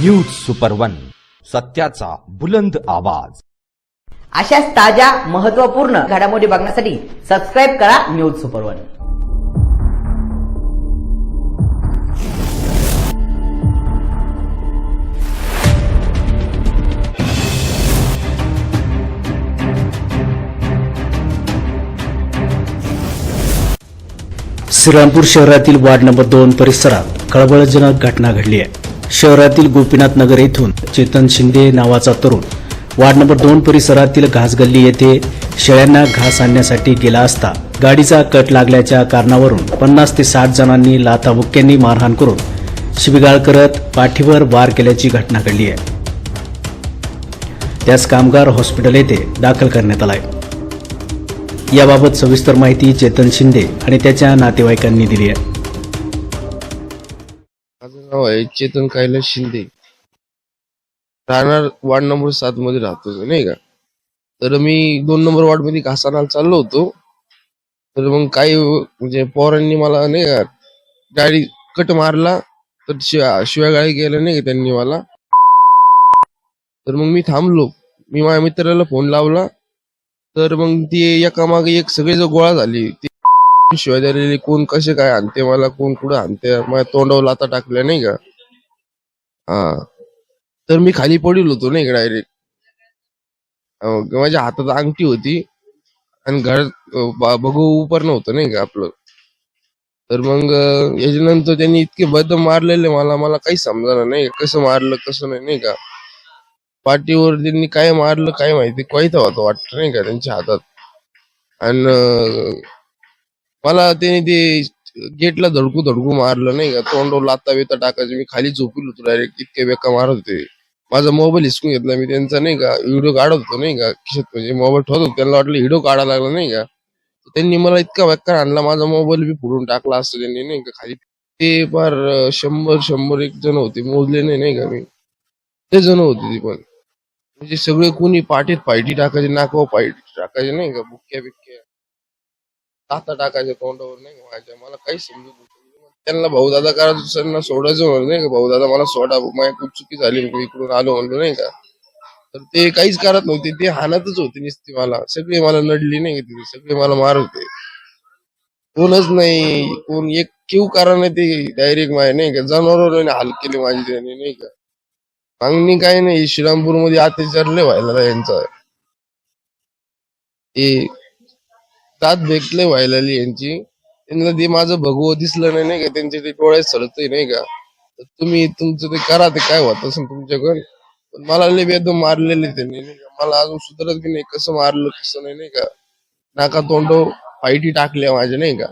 News super one सत्याचा बुलंद आवाज. अशाच ताज्या महत्त्वपूर्ण घडामोडी बघण्यासाठी सबस्क्राईब करा न्यूज सुपर वन श्रीरामपूर शहरातील वार्ड नंबर दोन परिसरात खळबळजनक घटना घडली आहे. शहरातील गोपीनाथ नगर येथून चेतन शिंदे नावाचा तरुण वार्ड नंबर दोन परिसरातील घासगल्ली येथे शेळ्यांना घास आणण्यासाठी गेला असता गाडीचा कट लागल्याच्या कारणावरून पन्नास ते साठ जणांनी लाथाबुक्क्यांनी मारहाण करून शिबिगाळ करत पाठीवर वार केल्याची घटना घडली आहे. त्यास कामगार हॉस्पिटल येथे दाखल करण्यात आला आहे याबाबत सविस्तर माहिती चेतन शिंदे आणि त्याच्या नातेवाईकांनी दिली आहे. नाव आहे चेतन कैलास शिंदे. राहणार वार्ड नंबर सात मध्ये राहतो नाही का? तर मी दोन नंबर वार्डमध्ये घासानाला चाललो होतो. तर मग काही म्हणजे पोरांनी मला नाही का गाडी कट मारला. तर शिवा शिव्या गाडी गेल्या नाही का त्यांनी मला. तर मग मी थांबलो. मी माझ्या मित्राला फोन लावला. तर मग ती एकामागे एक सगळी जो गोळा झाली शिवाय द्यायला कोण कसे काय आणते मला कोण कुठं आणते? माझ्या तोंडावर लाता टाकल्या नाही का? हा. तर मी खाली पडलो होतो नाही का डायरेक्ट माझ्या हातात अंगठी होती आणि घरात बघू उपर नव्हतं नाही का आपलं. तर मग याच्यानंतर त्यांनी इतके बद मारलेले मला मला काही समजा नाही. कसं मारलं कसं नाही नाही का? पाठीवर त्यांनी काय मारलं काय माहिती कोयता होता वाटतं नाही का त्यांच्या हातात. आणि मला त्याने ते गेटला धडकू धडकू मारलं नाही का. तोंडावर लाता बिता टाकायचं. मी खाली झोपून होतो डायरेक्ट इतके बेका मारत होते. माझा मोबाईल हिसकून घेतला. मी त्यांचा नाही का व्हिडिओ काढत होतो नाही का. खिशात म्हणजे मोबाईल ठेवत होतो. त्यांना वाटलं व्हिडिओ काढायला लागला नाही का. त्यांनी मला इतका बेकार आणला. माझा मोबाईल बी फोडून टाकला असतो त्यांनी नाही का. खाली ते फार शंभर शंभर एक जण होते. मोजले नाही नाही का मी. ते जण होते ती पण. म्हणजे सगळे कोणी पाठीत पायटी टाकायचे नाकावर पायटी टाकायचे नाही का. बुक्क्या बिक्क्या आता टाकायचे तोंडावर नाही व्हायचं. मला काही समजत नव्हतं. त्यांना भाऊ दादा करा दुसऱ्यांना सोडायचं म्हणलं नाही का? भाऊ दादा मला सोडा माझी खूप चुकी झाली मी इकडून आलो म्हणलो नाही का? तर ते काहीच करत नव्हते ते हाणतच होते नुसते मला. सगळे मला नडली नाही तिथे सगळे मला मार होते. कोणच नाही कोण एक केव कारण ते डायरेक्ट माझ्या नाही का? जनावर हाल केले माझी त्याने नाही का? मागणी काही नाही श्रीरामपूरमध्ये अत्याचार लय व्हायला यांचा. ते दात भेटले व्हायलाली यांची. त्यांना ते माझं भगवं दिसलं नाही नाही का? त्यांचे ते डोळ्यात सरतय नाही का? तर तुम्ही तुमचं ते करा ते काय होत असेल तुमच्याकडे? पण मला लय एकदम मारलेले त्यांनी नाही का? मला अजून सुधरत की नाही कसं मारलं कसं नाही नाही का? नाका तोंड फाईटी टाकल्या माझ्या नाही का?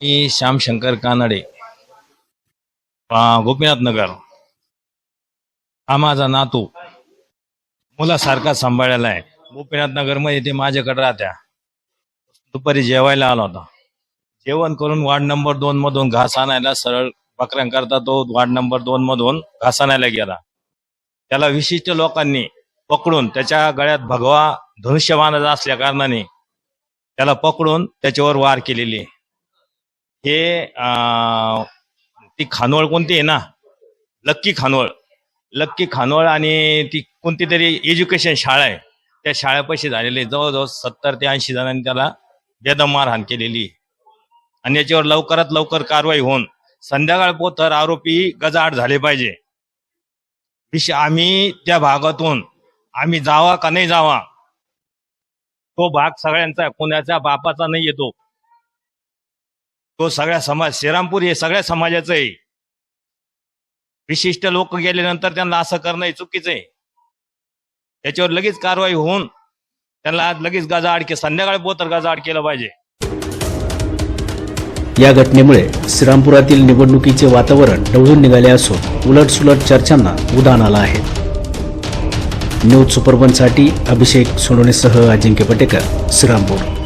मी श्यामशंकर कानडे. गोपीनाथ नगर. हा माझा नातू. मुलासारखा सांभाळलेला आहे. गोपीनाथ नगरमध्ये ते माझ्याकडे राहत्या. दुपारी जेवायला आला होता. जेवण करून वार्ड नंबर दोन मधून घास आणायला सरळ बकऱ्यांकरता तो वार्ड नंबर दोन मधून घास आणायला गेला. त्याला विशिष्ट लोकांनी पकडून त्याच्या गळ्यात भगवा धनुष्य बांधायचा असल्या कारणाने त्याला पकडून त्याच्यावर वार केलेली. हे ती खानोळ कोणती आहे ना? लक्की खानोळ. लक्की खानोळ आणि ती कोणती तरी एज्युकेशन शाळा आहे. त्या शाळेपाशी झालेली जवळजवळ सत्तर ते ऐंशी जणांनी त्याला बेदम मारहाण केलेली. आणि याच्यावर लवकरात लवकर कारवाई होऊन संध्याकाळ पोतर आरोपी गजाआड झाले पाहिजे. विषय आम्ही त्या भागातून आम्ही जावा का नाही जावा तो भाग सगळ्यांचा आहे. कोणाच्या बापाचा नाही येतो. तो सगळ्या समाज श्रीरामपूर हे सगळ्या समाजाचं आहे. विशिष्ट लोक गेल्यानंतर त्यांना असं करणं हे चुकीचं आहे. त्याच्यावर लगेच कारवाई होऊन त्यांना आज लगेच गजाआड के संध्याकाळी पोतर गजाआड केलं पाहिजे. या घटनेमुळे श्रीरामपुरातील निवडणुकीचे वातावरण ढवळून निघाले असून उलटसुलट चर्चांना उदाहरण आलं आहे. न्यूज सुपरवनसाठी अभिषेक सोनवणेसह अजिंक्य पटेकर श्रीरामपूर.